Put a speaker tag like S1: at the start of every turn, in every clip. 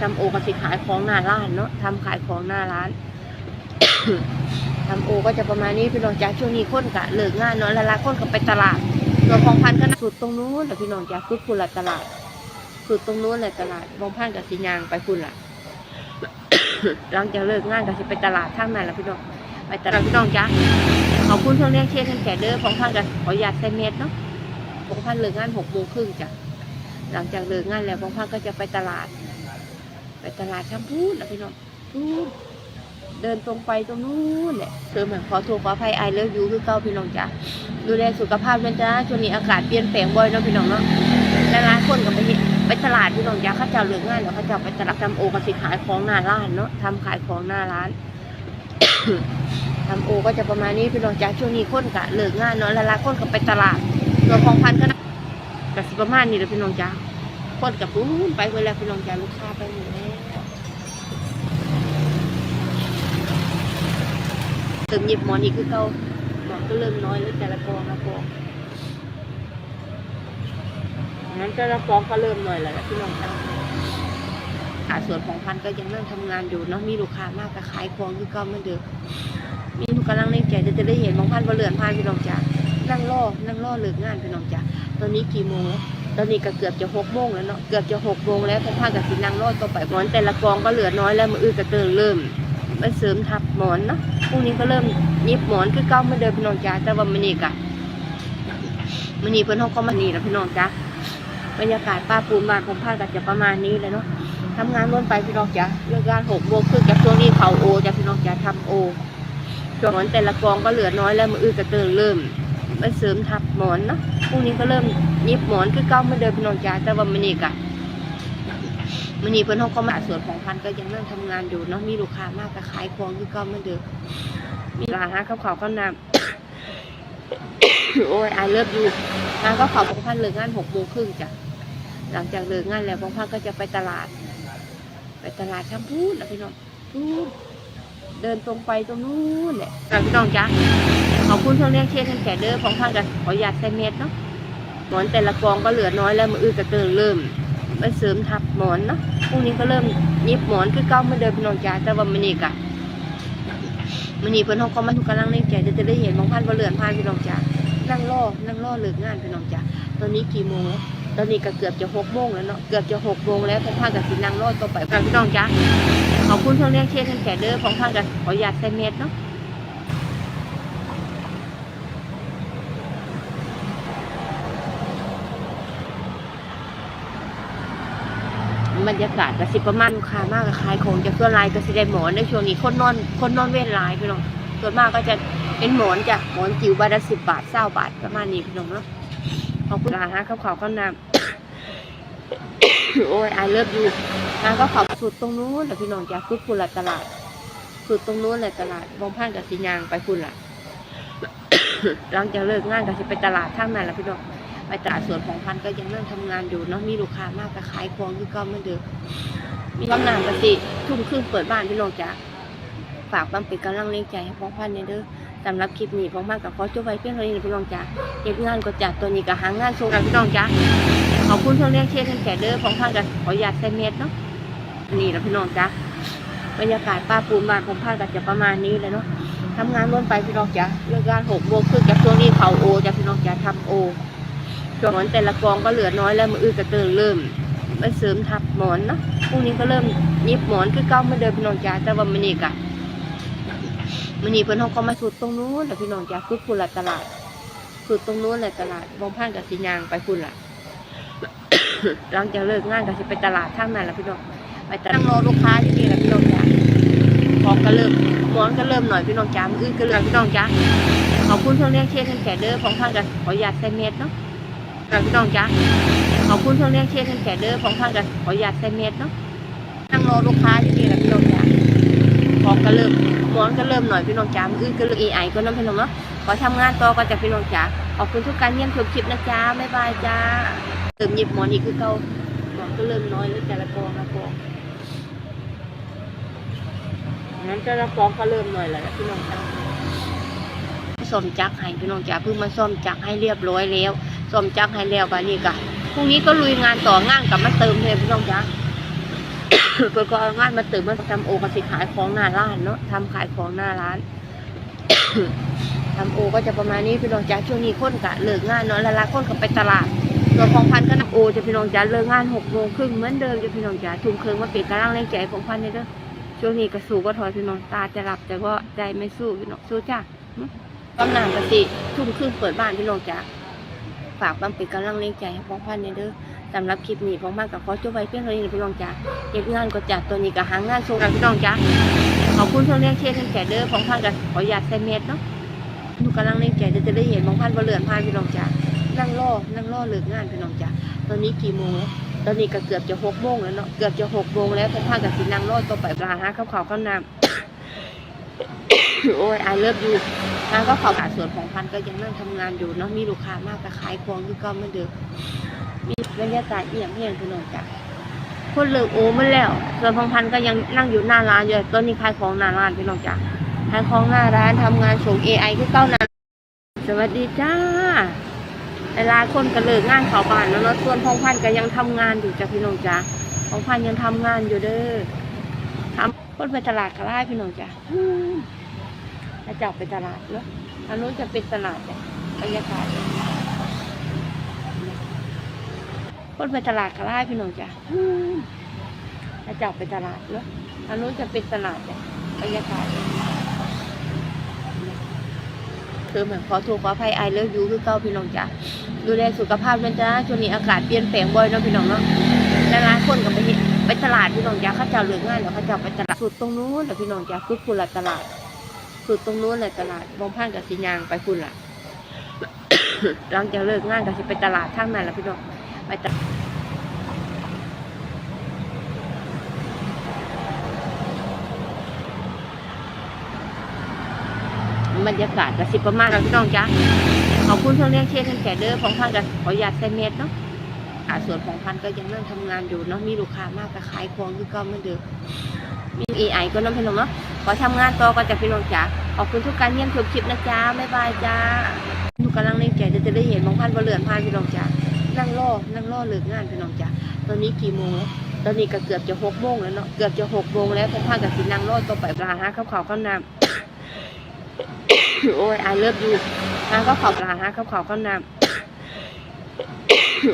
S1: ทำโอก็สิขายของหน้าร้านเนาะทำขายของหน้าร้าน ทำโอก็จะประมาณนี้พี่น้องจ้าช่วงนี้คนกะเลิกงานเนาะแล้วละคนก็ไปตลาดส่วของพันก็สุดตรงนู้นแหละพี่น้องจ้าคือคุณละตลาด สุดตรงนู้นเลยตลาดของพันกับสิยางไปคุณละหลังจากเลิกงานก็สิไปตลาดทางนั้นแหละพี่น้องไปตลาดพี่น้องจ้าขอบคุณเพื่อนเลี้ยงเชียร์กันแก่เด้อของพันกับขออยาตใส่เม็ดเนาะของพันเลิกงานหกโมงครึ่งจ้ะหลังจากเลิกงานแล้วของพันก็จะไปตลาด ไปตลาดช่างพูดนะพี่น้องพูดเดินตรงไปตรงนู้นเนี่ยเติมเหมือนขอโทษขออภัยไอเลิฟยูคือเก้าพี่น้องจ้ะดูแลสุขภาพด้วยจ้าช่วงนี้อากาศเปลี่ยนแปลงบ่อยเนาะพี่น้องเนาะหลายๆคนก็ไปเฮ็ดไปตลาดพี่น้องจ้าเขาเจ้าเลือกง่ายแล้วเขาเจ้าไปตลาดทำโอก็สิขายของหน้าร้านเนาะทำขายของหน้าร้านทำโอก็จะประมาณนี้พี่น้องจ้าช่วงนี้คนกะเลิกงานเนาะหลายๆคนก็ไปตลาดส่วของพันก็กสิประมาณนี้แหละพี่น้องจ้าคนกับปุ้นไปเวลาพี่น้องจ้าลูกค้าไปหมดแล้ว เติมหยิบหมอนอีกคือเขาหมอนก็เริ่มน้อยแล้วแต่ละกองละกองนั้นแต่ละกองก็เริ่มน้อยแล้วล่ะพี่น้องจ้าขาส่วนของพันก็ยังเริ่มทำงานอยู่เนาะมีลูกค้ามากก็ขายของคือเก็เมือเดิมมีทุกกำลังเล่นใจจะจะได้เห็นบางพันว่เลือนพานพี่น้องจ๋านั่งรอนั่งรอเลิกงานพี่น้องจ๋าตอนนี้กี่โมงแล้วตอนนี้ก็เกือบจะหกโมงแล้วเนาะเกือบจะหกโมงแล้วพงพันกับสินั่งรอต่อไปหมอนแต่ละกองก็เหลือน้อยแล้วมืออื่นก็เติมเริ่มมันเสริมทับหมอนเนาะ รุ่งนี้ก็เริ่มยิบหมอนคือเก้าเหมื่อนเดิมพี่น้องจ๋าแต่ว่ามันนี่กะมันนี่เพิ่นห้องก็มานี่แล้วพี่น้องจ๋าบรรยากาศป้าปูนบ้านพงพันก็จะประมาณนี้เลยเนาะทำงานล้วนไปพี่น้องจ๋าเลิกงานหกโมงครึ่งจากช่วงนี้เขาโอจ้ะพี่น้องจ๋าทำโอส่วนหมอนแต่ละกองก็เหลือน้อยแล้วมืออื่นก็เติมเริ่มมันเสริมทับหมอนเนาะพรุ่งนี้ก็เริ่มยิบหมอนคือเก้าเหมื่อนเดิมพี่น้องจ๋าแต่ว่ามันนี่กะ มันนี่เพิ่นห้องก็มาส่วนของพันก็ยังเริ่มทำงานอยู่เนาะมีลูกค้ามากก็ขายของคือก้าเหมื่อนเดิมมีร้านอาหารข้าวขาวข้าน้ำโอ้ยไอเลิฟยูงานข้าวขาวของพันเลิกงานหกโมงครึ่งจ้ะหลังจากเลิกงานแล้วของพันก็จะไปตลาด ไปตลาดช่างพูดนะพี่น้องพูดเดินตรงไปตรงนู้นเนี่ยค่ะพี่น้องจ๊ะขอบคุณเพื่อนเลี้ยงเชียร์กันแก่เด้อของพันกันขออยาตใส่เม็ดเนาะหมอนแต่ละกองก็เหลือน้อยแล้วมืออื่นก็เติมเริ่มมันเสริมทับหมอนเนาะ พรุ่งนี้ก็เริ่มยิบหมอนคือเก้าเมื่อเดิมพี่น้องจ๊ะแต่ว่ามันนี่กะมันนี่เพิ่นห้องก็มาทุกกำลังเล่นใจจะจะได้เห็นบางพันว่าเหลือนพานพี่น้องจ๊ะนั่งรอนั่งรอเลิกงานพี่น้องจ๊ะตอนนี้กี่โมงแล้วตอนนี้ก็เกือบจะหกโมงแล้วเนาะเกือบจะหกโมงแล้วของพันกับสินั่งรอต่อไปค่ะพี่น้องจ๊ะขอบคุณเพื่อนเลี้ยงเชียร์กันแก่เด้อของพันกันขออยาตใส่เม็ดเนาะ บรรยากาศก็สิประมาณลูกค้ามากกับขายของจะส่วนลายก็สิได้หมอนในช่วงนี้คนนอนคนนอนเว้นลายพี่น้องส่วนมากก็จะเป็นหมอนจ้ะหมอนจิ๋วบาทละสิบบาทเศร้าบาทประมาณนี้พี่น้องเนาะขอบคุณอาหารข้าวขาวข้าวน้ำโอ้ยไอเลิฟยูงาก็ขอบสุดตรงนู้นแหละพี่น้องจ้ะคือคุณละตลาด สุดตรงนู้นเลยตลาดมองผ่านกับสิยางไปคุณละหลังจากเลิกงานก็จะไปตลาดทางนั้นแหละพี่น้อง ไปตลาดสวนของพันก็ยังเริ่มทำงานอยู่เนาะมีลูกค้ามากก็ขายของคือก็เมือเดิมมีกำลังกสิทุ่มครึ่งเปิดบ้านพี่น้องจ้ะฝากบังเป็นกำลังเลี้ยงใจให้พ้องพันเนี่ยเด้อสำหรับคลิปนี้พ้องพันกับขอจบไว้เพียงเท่านี้พี่น้องจ้ะเก็บงานก็จัดตัวนี้ก็หางานโชว์กันพี่น้องจ้ะขอบคุณเพื่อนเลี้ยงเชียร์กันแก่เด้อพ้องพันกันขออยาตใส่เม็ดเนาะนี่แหละพี่น้องจ้ะบรรยากาศป้าปูนบ้านผมพากันจะประมาณนี้เลยเนาะทำงานล้วนไปพี่น้องจ้ะเลิกงานหกโมงครึ่งจากช่วงนี้เขาโอจ้ะพี่น้องจ้ะทำโอ หมอนแต่ละกองก็เหลือน้อยแล้วมืออื่นก็เติมเริ่มมันเสริมทับหมอนเนาะพรุ่งนี้ก็เริ่มยิบหมอนคือเก้ามื่เดิมพี่น้องจ้ะแต่ว่ามันนี่กะมันนี่เพิ่นห้องก็มาสุดตรงนู้นแหละพี่น้องจ้ะคือคุณละตลาดสุดตรงนู้นเลยตลาดมองผ่านกับสิยางไปคุณละหลังจากเลิกงานก็จะไปตลาดทางนั้นแหละพี่น้องไปต่นั่งรอลูกค้าที่นี่แหละพี่น้องจ๋าของก็เริ่มหมอนก็เริ่มหน่อยพี่น้องจ๋ามืออื่นก็เริ่มพี่น้องจ๋าขอบคุณเพื่อนเลี้ยงเชียร์กันแก่เด้อของพันกันขออยาตใส่เม็ดเนาะ ค่ะพี่น้องจ๋าขอบคุณเพื่อนเลี้ยงเชียร์กันแก่เด้อของพันกันขออยาตใส่เม็ดเนาะนั่งรอลูกค้าที่นี่แหละพี่น้องจ๋าของก็เริ่มหมอนก็เริ่มหน่อยพี่น้องจ๋ามืออื่นก็เริ่มอีไอก็น้ำพี่น้องเนาะขอทำงานต่อกันจากพี่น้องจ๋าขอบคุณทุกการเยี่ยมชมคลิปนะจ๊ะบ๊ายบายจ้าเติมหยิบหมอนอีกคือเก่าหมอนก็เริ่มน้อยแล้วแต่ละกองละกองนั้นจะรับฟ้องก็เริ่มหน่อยแหละพี่น้องจ้าซ่อมจักให้พี่น้องจ๋าเพิ่งมาซ่อมจักให้เรียบร้อยแล้ว ซ่อมจักให้แล้วบานี้กะพรุ่งนี้ก็ลุยงานต่องานกลับมาเติมเลยพี่น้องจ๋าเปิดก็เอางานมาเตื่นมาทำโอก็สิขายของหน้าร้านเนาะทำขายของหน้าร้านทำโอก็จะประมาณนี้พี่น้องจ๋าช่วงนี้ค้นกะเลิกงานเนาะล้วลาคนก็ไปตลาดส่วของพันก็นับโอจะพี่น้องจ๋าเลิกงานหกโมงครึ่งเหมือนเดิมจะพี่น้องจ๋าทุ่มเครึ่งมาปิดกระล่างแรงใจของพันเนี่ยเด้อช่วงนี้ก็สู้ก็ถอยพี่น้องตาจะหลับแต่ว่าใจไม่สู้พี่น้องสู้จ้าตำนานกสิทุ่มครึ่งเปิดบ้านพี่น้องจ๋าากบังป็นกำลังแรงใจให้ของพันเนี่ยเด้อสำหรับคลิปนี้ของพันกับขอจบไว้เพียงเท่านี้พี่น้องจ๋าเก็บงานก็จากตัวนี้ก็หางานส่งกันพี่น้องจ๋าขอบคุณเพื่อนเลี้ยงเชียร์กันแก่เด้อของพันกับขออยากใส่เม็ดเนาะหนูกำลังเล่นแกะเดี๋ยวจะได้เห็นมองพันว่าเลือนพานพี่น้องจ๋านั่งรอนั่งรอเลิกงานพี่น้องจ๋าตอนนี้กี่โมงแล้วตอนนี้ก็เกือบจะหกโมงแล้วเนาะเกือบจะหกโมงแล้วพงพากับสินั่งรอต่อไปปลาหาข้าวขาวข้าวน้ำโอ้ยไอเลิฟยู ทางก็ขอขาส่วนของพันก็ยังนั่งทำงานอยู่เนาะมีลูกค้ามากก็ขายของคือก็เหมือนเดิมมีบรรยากาศเอี่ยมเพียงพี่น้องจ๋าคนเลิกโอ้มันแล้ว ส่วนของพันก็ยังนั่งอยู่หน้าร้านอยู่ตอนนี้ขายของหน้าร้านพี่น้องจ๋าขายของหน้าร้านทำงานส่ง AI คือเก้านั้นสวัสดีจ้าเวลาคนก็เลิกงานเขาบ้านแล้วเนาะส่วนพองพันธ์ก็ยังทำงานอยู่จ้ะพี่น้องจ้าพองพันธ์ยังทำงานอยู่เด้อทำคนไปตลาดก็ได้พี่น้องจ้า ถ้าจะไปตลาดเนาะอันนู้นจะเป็นตลาดจ้ะบรรยากาศคนไปตลาดก็ได้พี่น้องจ้าถ้าจะไปตลาดเนาะอันนู้นจะเป็นตลาดจ้ะบรรยากาศคือเหมือนขอโทษขออภัยไอเลิฟยูคือเก้าพี่น้องจ้ะดูแลสุขภาพมันจ้าช่วงนี้อากาศเปลี่ยนแปลงบ่อยเนาะพี่น้องเนาะแล้วหลายคนก็ไปไปตลาดพี่น้องจ้าเขาเจ้าเลือกง่านแล้วเขาเจ้าไปตลาดสุดตรงนู้นแหละพี่น้องจ้าคือคุณละตลาด สุดตรงนู้นแหละตลาดมองผ่านกับสียางไปคุณล่ะหลังจากเลิกงานก็สิไปตลาดทางนั้นแหละพี่น้องไปตลาดบรรยากาศก็สิประมาณนั้นพี่น้องจ้าขอบคุณเพื่อนเลี้ยงเชียร์กันแก่เด้อของพันกับขออยากใส่เม็ดเนาะอาส่วนของพันก็ยังนั่งทำงานอยู่เนาะมีลูกค้ามากก็ขายของคือก็เมือเดิมมีเอไอก็น้องพี่น้องเนาะ ขอทำงานต่อก็จะพี่น้องจ๋าขอบคุณทุกการเยี่ยมชมคลิปนะจ๊ะบ๊ายบายจ้าหนูกำลังเล่นแก่เดี๋ยวจะได้เห็นมองพันว่าเลือนพานพี่น้องจ๋านั่งรอนั่งรอเลิกงานพี่น้องจ๋าตอนนี้กี่โมงแล้วตอนนี้ก็เกือบจะหกโมงแล้วเนาะเกือบจะหกโมงแล้วพงพากับสินั่งรอต่อไปปลาหาข้าวขาวข้าวน้ำโอ้ยไอเลิฟยูทางก็ขอบปลาหาข้าวขาวข้าวน้ำ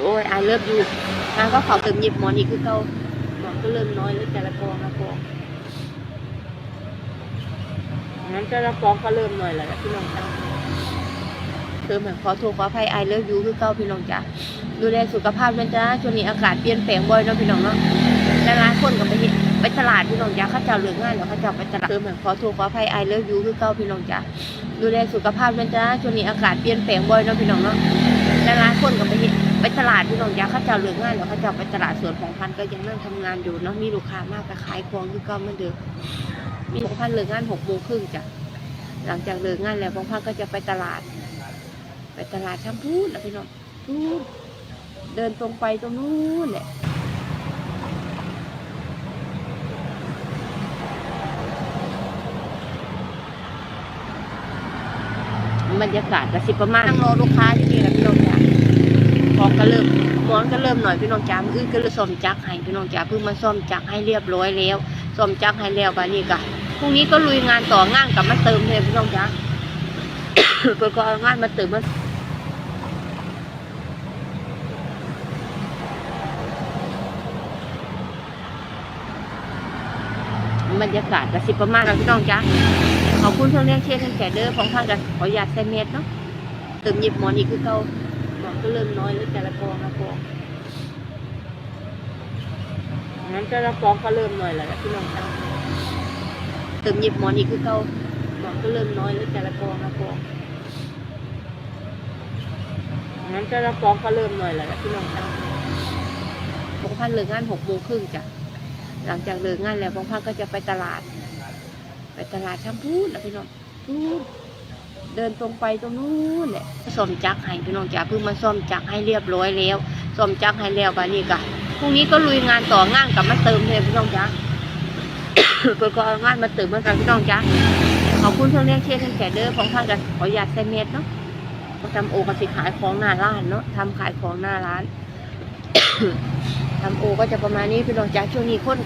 S1: โอ้ยไอเลิฟยูทางก็ขอเติมหยิบหมอนอีกคือเกาหมอนก็เริ่มน้อยแล้วแต่ละกองละกอง นั้นแต่ละกองก็เริ่มหน้อยแล้วล่ะพี่น้องจ้าคือเหมือนขอโทษขออภัยไอเลิฟยูคือเก่าพี่น้องจ้าดูแลสุขภาพมันจ้าช่วงนี้อากาศเปลี่ยนแปลงบ่อยเนาะพี่น้องเนาะแล้วหลายคนก็ไปเฮ็ดไปตลาดพี่น้องจ้าเขาเจ้าเลือกงานแล้วเขาเจ้าไปตลาดคือเหมือนขอโทษขออภัยไอเลิฟยูคือเก่าพี่น้องจ้าดูแลสุขภาพมันจ้าช่วงนี้อากาศเปลี่ยนแปลงบ่อยเนาะพี่น้องเนาะแล้วหลายคนก็ไปเฮ็ดไปตลาดพี่น้องจ้าเขาเจ้าเลือกงานแล้วเขาเจ้าไปตลาดสวนของพันก็ยังนั่งทำงานอยู่เนาะมีลูกค้ามากก็ขายของคือก็เหมือนเดิม มีของพันเลิกงานหกโมงครึ่งจ้ะหลังจากเลิกงานแล้วของพันก็จะไปตลาด ไปตลาดช่างพูดแล้วพี่น้องพูดเดินตรงไปตรงนู้นแหละบรรยากาศก็สิบประมาณนั่งรอลูกค้าที่นี่แหละพี่น้องจ้าของก็เริ่มหมอนก็เริ่มหน่อยพี่น้องจ๋ามืออื่นก็เลยซ่อมจักให้พี่น้องจ๋าเพิ่งมาซ่อมจักให้เรียบร้อยแล้วซ่อมจักให้แล้วบานี้ก็ พรุ่งนี้ก็ลุยงานต่องานกลับมาเติมเลยพี่น้องจ๋าเปิดก็เอางานมาเติมมาบรรยากาศก็สิประมาณนั้นพี่น้องจ๋าขอบคุณเพื่อนเลี้ยงเชียร์กันแก่เด้อของพันกันขออยากใส่เม็ดเนาะเติมหยิบหมอนอีกคือเกาหมอนก็เริ่มน้อยแล้วแต่ละกองละกองนั้นแต่ละกองก็เริ่มน้อยแล้วล่ะพี่น้องจ้า เติมหยิบหมอนอีกคือเก่าหมอนก็เริ่มน้อยแล้วแต่ละกองละกองนั้นแต่ละกองก็เริ่มน้อยแล้วล่ะพี่น้องจ้าพงพันเลิกงานหกโมงครึ่งจ้ะหลังจากเลิกงานแล้วพงพันก็จะไปตลาด ไปตลาดช่างพูดแล้วพี่น้องพูดเดินตรงไปตรงนู้นแหละซ่อมจักรให้พี่น้องจ๋าเพิ่งมาซ่อมจักรให้เรียบร้อยแล้วซ่อมจักรให้แล้วบานี้ก็พรุ่งนี้ก็ลุยงานต่องานกับมาเติมเลยพี่น้องจ๋า เปิดก็เอางานมาตื่นเมื่อกันพี่น้องจ้าขอบคุณเพื่อนเลี้ยงเชียร์กันแก่เด้อของพันกันขออยากใส่เม็ดเนาะทำโอก็สิขายของหน้าร้านเนาะทำขายของหน้าร้านทำโอก็จะประมาณนี้พี่น้องจ้าช่วงนี้คน